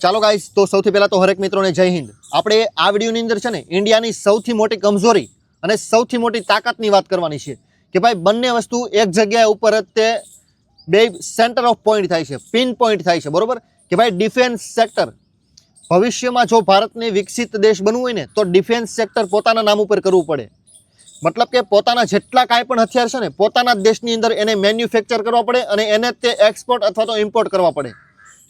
ચાલો ગાઈસ તો સૌથી પહેલાં તો હરેક મિત્રોને જય હિન્દ. આપણે આ વિડીયોની અંદર છે ને, ઇન્ડિયાની સૌથી મોટી કમજોરી અને સૌથી મોટી તાકાતની વાત કરવાની છે કે ભાઈ, બંને વસ્તુ એક જગ્યાએ ઉપર જ તે બે સેન્ટર ઓફ પોઈન્ટ થાય છે પિન પોઈન્ટ થાય છે, બરોબર? કે ભાઈ ડિફેન્સ સેક્ટર ભવિષ્યમાં જો ભારતને વિકસિત દેશ બનવું હોય ને, તો ડિફેન્સ સેક્ટર પોતાના નામ ઉપર કરવું પડે. મતલબ કે પોતાના જેટલા કાંઈ પણ હથિયાર છે ને, પોતાના દેશની અંદર એને મેન્યુફેક્ચર કરવા પડે અને એને તે એક્સપોર્ટ અથવા તો ઇમ્પોર્ટ કરવા પડે.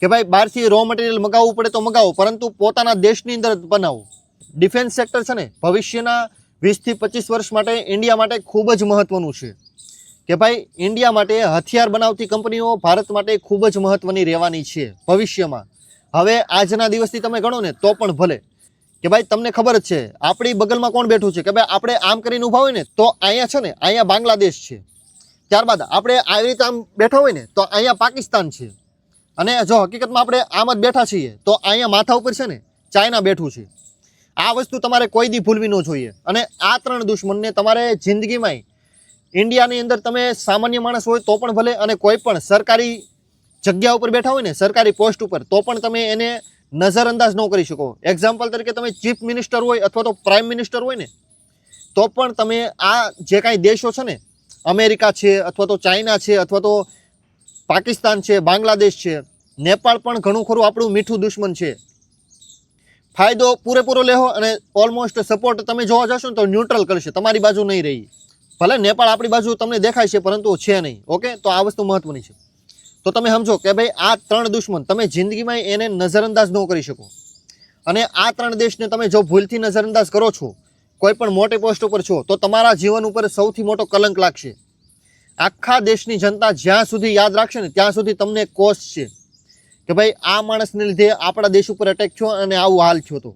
કે ભાઈ બહારથી રો મટીરિયલ મગાવવું પડે તો મગાવો, પરંતુ પોતાના દેશની અંદર બનાવો. ડિફેન્સ સેક્ટર છે ને, ભવિષ્યના વીસથી પચીસ વર્ષ માટે ઇન્ડિયા માટે ખૂબ જ મહત્વનું છે. કે ભાઈ ઇન્ડિયા માટે હથિયાર બનાવતી કંપનીઓ ભારત માટે ખૂબ જ મહત્વની રહેવાની છે, ભવિષ્યમાં. હવે આજના દિવસથી તમે ગણો ને, તો પણ ભલે. કે ભાઈ, તમને ખબર જ છે, આપણી બગલમાં કોણ બેઠું છે? કે ભાઈ, આપણે આમ કરીને ઊભા હોય ને, તો અહીંયા છે ને, અહીંયા બાંગ્લાદેશ છે. ત્યારબાદ, આપણે આવી રીતે આમ બેઠા હોય ને, તો અહીંયા પાકિસ્તાન છે. અને જો હકીકતમાં આપણે આમ જ બેઠા છીએ, તો અહીંયા માથા ઉપર છે ને ચાઇના બેઠું છે. આ વસ્તુ તમારે કોઈ દી ભૂલવી ન જોઈએ. અને આ ત્રણ દુશ્મનને તમારે જિંદગીમાં ઇન્ડિયાની અંદર તમે સામાન્ય માણસ હોય તો પણ ભલે અને કોઈ પણ સરકારી જગ્યા ઉપર બેઠા હોય ને, સરકારી પોસ્ટ ઉપર, તો પણ તમે એને નજરઅંદાજ ન કરી શકો. એક્ઝામ્પલ તરીકે તમે ચીફ મિનિસ્ટર હોય અથવા તો પ્રાઇમ મિનિસ્ટર હોય ને, તો પણ તમે આ જે કાંઈ દેશો છે ને, અમેરિકા છે અથવા તો ચાઇના છે અથવા તો પાકિસ્તાન છે, બાંગ્લાદેશ છે, નેપાળ પણ ઘણું ખરું આપણું મીઠું દુશ્મન છે. ફાયદો પૂરેપૂરો લેવો અને ઓલમોસ્ટ સપોર્ટ તમે જોવા જશો ને તો ન્યુટ્રલ કરશે, તમારી બાજુ નહીં રહી. ભલે નેપાળ આપણી બાજુ તમને દેખાય છે, પરંતુ છે નહીં, ઓકે? તો આ વસ્તુ મહત્વની છે. તો તમે સમજો કે ભાઈ આ ત્રણ દુશ્મન, તમે જિંદગીમાં એને નજરઅંદાજ ન કરી શકો. અને આ ત્રણ દેશને તમે જો ભૂલથી નજરઅંદાજ કરો છો, કોઈ પણ મોટી પોસ્ટ ઉપર છો, તો તમારા જીવન ઉપર સૌથી મોટો કલંક લાગશે. આખા દેશની જનતા જ્યાં સુધી યાદ રાખશે ને, ત્યાં સુધી તમને કોષ છે કે ભાઈ આ માણસને લીધે આપણા દેશ ઉપર અટેક થયો અને આવું હાલ થયો તો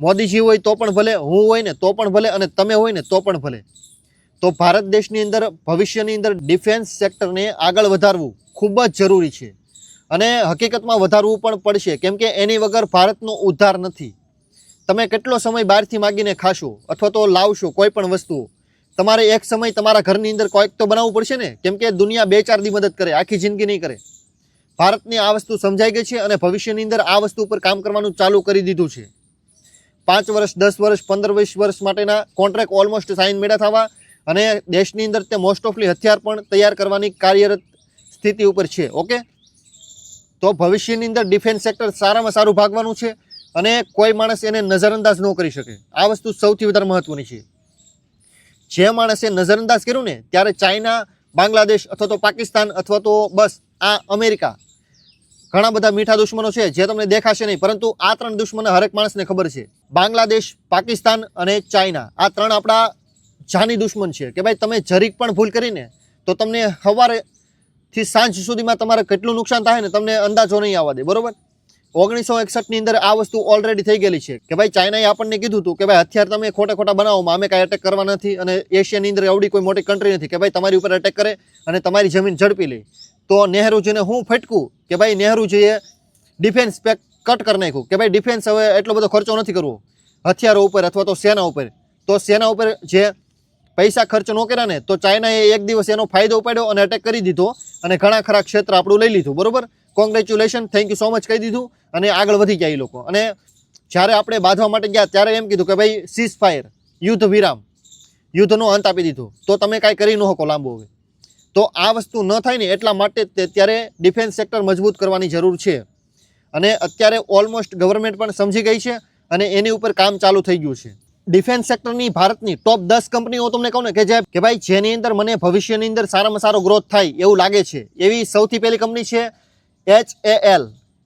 મોદીજી હોય તો પણ ભલે, હું હોય ને તો પણ ભલે અને તમે હોય ને તો પણ ભલે. તો ભારત દેશની અંદર, ભવિષ્યની અંદર ડિફેન્સ સેક્ટરને આગળ વધારવું ખૂબ જ જરૂરી છે. અને હકીકતમાં વધારવું પણ પડશે, કેમ કે એની વગર ભારતનો ઉદ્ધાર નથી. તમે કેટલો સમય બહારથી માગીને ખાશો અથવા તો લાવશો કોઈ પણ વસ્તુ તમારે એક સમય તમારા ઘરની અંદર કોઈક તો બનાવવું પડશે ને? કેમ કે દુનિયા બે ચાર દી મદદ કરે, આખી જિંદગી નહીં કરે. ભારતની આ વસ્તુ સમજાઈ ગઈ છે અને ભવિષ્યની અંદર આ વસ્તુ ઉપર કામ કરવાનું ચાલુ કરી દીધું છે. પાંચ વર્ષ, દસ વર્ષ, પંદર વીસ વર્ષ માટેના કોન્ટ્રાક્ટ ઓલમોસ્ટ સાઇન મેળા થવા અને દેશની અંદર તે મોસ્ટ ઓફલી હથિયાર પણ તૈયાર કરવાની કાર્યરત સ્થિતિ ઉપર છે, ઓકે? તો ભવિષ્યની અંદર ડિફેન્સ સેક્ટર સારામાં સારું ભાગવાનું છે અને કોઈ માણસ એને નજરઅંદાજ ન કરી શકે. આ વસ્તુ સૌથી વધારે મહત્વની છે. જે માણસે નજરઅંદાજ કર્યું ને, ત્યારે ચાઇના, બાંગ્લાદેશ અથવા તો પાકિસ્તાન અથવા તો બસ આ અમેરિકા ઘણા બધા મીઠા દુશ્મનો છે જે તમને દેખાશે નહીં, પરંતુ આ ત્રણ દુશ્મનો હરેક માણસને ખબર છે. બાંગ્લાદેશ, પાકિસ્તાન અને ચાઇના, આ ત્રણ આપણા જાની દુશ્મન છે કે ભાઈ તમે જરીક પણ ભૂલ કરીને તો તમને સવારેથી સાંજ સુધીમાં તમારે કેટલું નુકસાન થાય ને, તમને અંદાજો નહીં આવવા દે, બરોબર? ઓગણીસો એકસઠની અંદર આ વસ્તુ ઓલરેડી થઈ ગયેલી છે કે ભાઈ ચાઇનાએ આપણને કીધું હતું કે ભાઈ હથિયાર તમે ખોટા ખોટા બનાવોમાં અમે કાંઈ અટેક કરવા નથી અને એશિયાની અંદર એવડી કોઈ મોટી કન્ટ્રી નથી કે ભાઈ તમારી ઉપર અટેક કરે અને તમારી જમીન ઝડપી લે. તો નહેરુજીને હું ફટકું કે ભાઈ નહેરુજીએ ડિફેન્સ પેક કટ કરી નાખ્યું કે ભાઈ ડિફેન્સ હવે એટલો બધો ખર્ચો નથી કરવો. હથિયારો ઉપર અથવા તો સેના ઉપર. તો સેના ઉપર જે પૈસા ખર્ચ ન કર્યા ને તો ચાઇનાએ એક દિવસ એનો ફાયદો ઉપાડ્યો અને અટેક કરી દીધો અને ઘણા ખરા ક્ષેત્ર આપણું લઈ લીધું. બરોબર? Congratulation thank you so much કહી દીધું અને આગળ વધી ગયા એ લોકો. અને જ્યારે આપણે બાંધવા માટે ગયા ત્યારે એમ કીધું કે ભાઈ સીઝ ફાયર યુદ્ધ વિરામ. યુદ્ધનો અંત આપી દીધો. તો તમે કાંઈ કરી ન શકો લાંબો હવે. તો આ વસ્તુ ન થાય ને એટલા માટે ત્યારે ડિફેન્સ સેક્ટર મજબૂત કરવાની જરૂર છે. અને અત્યારે ઓલમોસ્ટ ગવર્મેન્ટ પણ સમજી ગઈ છે અને એની ઉપર કામ ચાલુ થઈ ગયું છે. ડિફેન્સ સેક્ટરની ભારતની ટોપ દસ કંપનીઓ તમને કહું ને કે જે કે ભાઈ, જેની અંદર મને ભવિષ્યની અંદર સારામાં સારો ગ્રોથ થાય એવું લાગે છે. એવી સૌથી પહેલી કંપની છે H A L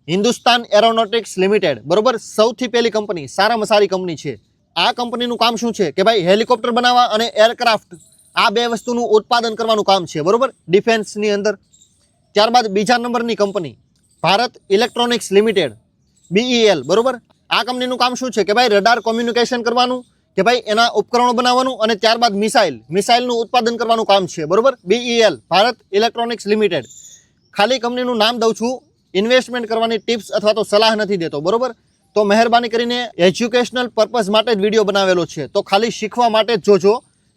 Hindustan aeronautics limited. બરોબર? સૌથી પહેલી કંપની, સારામાં સારી કંપની છે. આ કંપનીનું કામ શું છે? કે ભાઈ, હેલિકોપ્ટર બનાવવા અને એરક્રાફ્ટ, આ બે વસ્તુનું ઉત્પાદન કરવાનું કામ છે. બરોબર? ડિફેન્સની અંદર. ત્યારબાદ બીજા નંબરની company, Bharat electronics limited, BEL. બરોબર? આ કંપનીનું કામ શું છે? કે ભાઈ, રડાર કોમ્યુનિકેશન કરવાનું, કે ભાઈ, એના ઉપકરણો બનાવવાનું અને ત્યારબાદ મિસાઇલ, મિસાઇલનું ઉત્પાદન કરવાનું કામ છે. બરોબર? BEL, Bharat electronics limited. ખાલી કંપનીનું નામ દઉં છું ઇન્વેસ્ટમેન્ટ કરવાની ટિપ્સ અથવા તો સલાહ નથી દેતો, બરોબર? તો મહેરબાની કરીને એજ્યુકેશનલ પર્પઝ માટે જ વીડિયો બનાવેલો છે. તો ખાલી શીખવા માટે જ જોજો.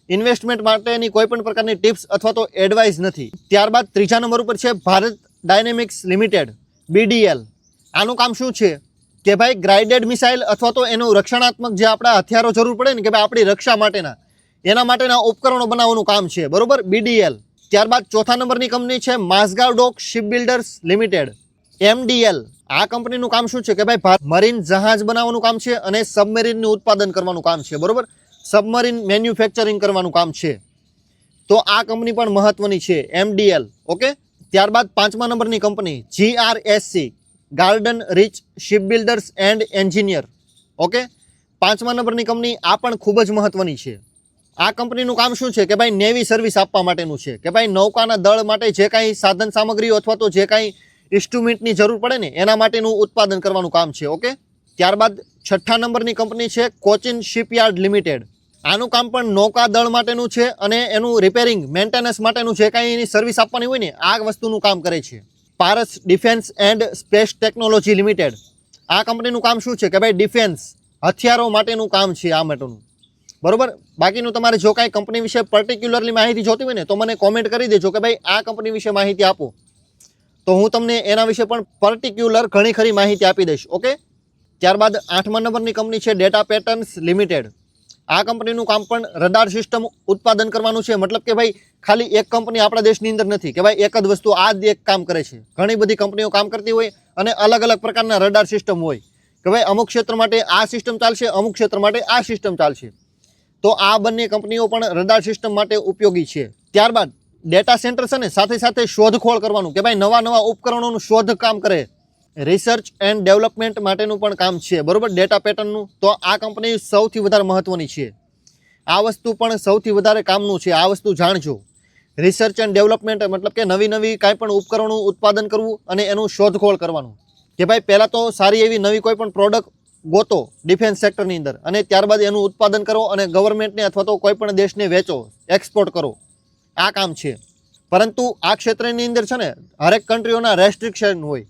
ઇન્વેસ્ટમેન્ટ માટેની કોઈ પણ પ્રકારની ટિપ્સ અથવા તો એડવાઇસ નથી. ત્યારબાદ ત્રીજા નંબર ઉપર છે ભારત ડાયનેમિક્સ લિમિટેડ બીડીએલ આનું કામ શું છે? કે ભાઈ ગ્રાઇડેડ મિસાઇલ અથવા તો એનું રક્ષણાત્મક જે આપણા હથિયારો જરૂર પડે ને કે ભાઈ આપણી રક્ષા માટેના, એના માટેના ઉપકરણો બનાવવાનું કામ છે, બરોબર? બીડીએલ ત્યારબાદ ચોથા નંબરની કંપની છે Mazagon ship builders limited, MDL. આ કંપનીનું કામ શું છે કે ભાઈ મરીન જહાજ બનાવવાનું કામ છે અને સબમરીનનું ઉત્પાદન કરવાનું કામ છે, બરોબર? સબમરીન મેન્યુફેક્ચરિંગ કરવાનું કામ છે. તો આ કંપની પણ મહત્વની છે, એમડીએલ, ઓકે? ત્યારબાદ પાંચમા નંબરની company, GRSC, garden reach ship builders and engineer, okay? પાંચમા નંબરની કંપની આ પણ ખૂબ જ મહત્વની છે. આ કંપનીનું કામ શું છે કે ભાઈ નેવી સર્વિસ આપવા માટેનું છે. કે ભાઈ નૌકાના દળ માટે જે કાંઈ સાધન સામગ્રીઓ અથવા તો જે કાંઈ ઇન્સ્ટ્રુમેન્ટની જરૂર પડે ને, એના માટેનું ઉત્પાદન કરવાનું કામ છે, ઓકે? ત્યારબાદ છઠ્ઠા નંબરની કંપની છે કોચિન શિપયાર્ડ લિમિટેડ. આનું કામ પણ નૌકા દળ માટેનું છે અને એનું રિપેરિંગ મેન્ટેનન્સ માટેનું જે કાંઈ એની સર્વિસ આપવાની હોય ને, આ વસ્તુનું કામ કરે છે. Paras defence and space technology limited. આ કંપનીનું કામ શું છે કે ભાઈ ડિફેન્સ હથિયારો માટેનું કામ છે આ માટેનું. બરોબર? બાકીનું તમારે જો કાંઈ કંપની વિશે પર્ટિક્યુલરલી માહિતી જોતી હોય ને, તો મને કોમેન્ટ કરી દેજો કે ભાઈ, આ કંપની વિશે માહિતી આપો. તો હું તમને એના વિશે પણ પર્ટિક્યુલર ઘણી ખરી માહિતી આપી દઈશ ઓકે ત્યારબાદ આઠમા નંબરની કંપની છે ડેટા પેટર્ન્સ લિમિટેડ આ કંપનીનું કામ પણ રડાર સિસ્ટમ ઉત્પાદન કરવાનું છે. મતલબ કે ભાઈ, ખાલી એક કંપની આપણા દેશની અંદર નથી, કે ભાઈ, એક જ વસ્તુ આ જ એક કામ કરે છે. ઘણી બધી કંપનીઓ કામ કરતી હોય અને અલગ અલગ પ્રકારના રડાર સિસ્ટમ હોય. કે ભાઈ, અમુક ક્ષેત્ર માટે આ સિસ્ટમ ચાલશે, અમુક ક્ષેત્ર માટે આ સિસ્ટમ ચાલશે. તો આ બંને કંપનીઓ પણ રડાર સિસ્ટમ માટે ઉપયોગી છે. ત્યારબાદ ડેટા સેન્ટર છે ને સાથે સાથે શોધખોળ કરવાનું કે ભાઈ નવા નવા ઉપકરણોનું શોધ કામ કરે. રિસર્ચ એન્ડ ડેવલપમેન્ટ માટેનું પણ કામ છે. બરોબર? ડેટા પેટર્નનું. તો આ કંપની સૌથી વધારે મહત્ત્વની છે. આ વસ્તુ પણ સૌથી વધારે કામનું છે. આ વસ્તુ જાણજો. રિસર્ચ એન્ડ ડેવલપમેન્ટ મતલબ કે નવી નવી કાંઈ પણ ઉપકરણો ઉત્પાદન કરવું અને એનું શોધખોળ કરવાનું. કે ભાઈ પહેલાં તો સારી એવી નવી કોઈ પણ પ્રોડક્ટ ગોતો ડિફેન્સ સેક્ટરની અંદર અને ત્યારબાદ એનું ઉત્પાદન કરો અને ગવર્મેન્ટને અથવા તો કોઈ પણ દેશને વેચો એક્સપોર્ટ કરો. આ કામ છે. પરંતુ આ ક્ષેત્રની અંદર છે ને, હરેક કન્ટ્રીઓના રેસ્ટ્રિક્શન હોય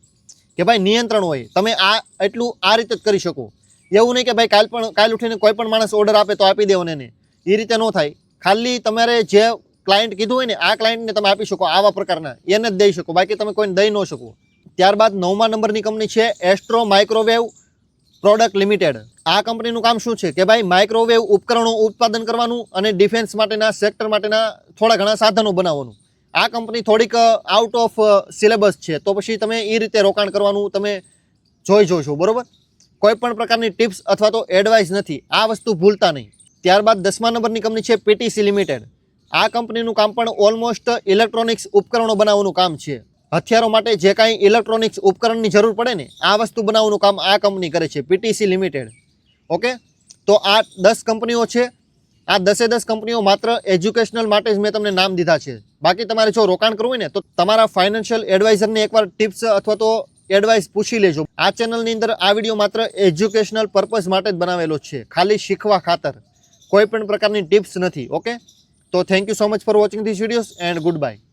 કે ભાઈ નિયંત્રણ હોય. તમે આ એટલું આ રીતે જ કરી શકો. એવું નહીં કે ભાઈ કાલ પણ, કાલ ઉઠીને કોઈ પણ માણસ ઓર્ડર આપે તો આપી દેવો એને. એ રીતે ન થાય. ખાલી તમારે જે ક્લાયન્ટ કીધું હોય ને, આ ક્લાયન્ટને તમે આપી શકો આવા પ્રકારના. એને જ દઈ શકો. બાકી તમે કોઈને દઈ ન શકો. ત્યારબાદ નવમા નંબરની કંપની છે એસ્ટ્રો માઇક્રોવેવ પ્રોડક્ટ લિમિટેડ. આ કંપનીનું કામ શું છે? કે ભાઈ માઇક્રોવેવ ઉપકરણો ઉત્પાદન કરવાનું અને ડિફેન્સ માટેના સેક્ટર માટેના થોડા ઘણા સાધનો બનાવવાનું. આ કંપની થોડીક આઉટ ઓફ સિલેબસ છે. તો પછી તમે એ રીતે રોકાણ કરવાનું તમે જોઈ જોશો, બરાબર? કોઈ પણ પ્રકારની ટિપ્સ અથવા તો એડવાઇસ નથી. આ વસ્તુ ભૂલતા નહીં. ત્યારબાદ દસમા નંબરની કંપની છે પીટીસી લિમિટેડ આ કંપનીનું કામ પણ ઓલમોસ્ટ ઇલેક્ટ્રોનિક્સ ઉપકરણો બનાવવાનું કામ છે. હથિયારો માટે જે કાંઈ ઇલેક્ટ્રોનિક્સ ઉપકરણની જરૂર પડે ને, આ વસ્તુ બનાવવાનું કામ આ કંપની કરે છે પીટીસી લિમિટેડ ઓકે તો આ દસ કંપનીઓ છે. આ દસે દસ કંપનીઓ માત્ર એજ્યુકેશનલ માટે જ મેં તમને નામ દીધા છે. બાકી તમારે જો રોકાણ કરવું હોય ને, તો તમારા ફાઇનાન્શિયલ એડવાઇઝરને એકવાર ટિપ્સ અથવા તો એડવાઇસ પૂછી લેજો. આ ચેનલની અંદર આ વીડિયો માત્ર એજ્યુકેશનલ પર્પઝ માટે જ બનાવેલો છે. ખાલી શીખવા ખાતર. કોઈ પણ પ્રકારની ટિપ્સ નથી. ઓકે તો thank you so much for watching this videos and good bye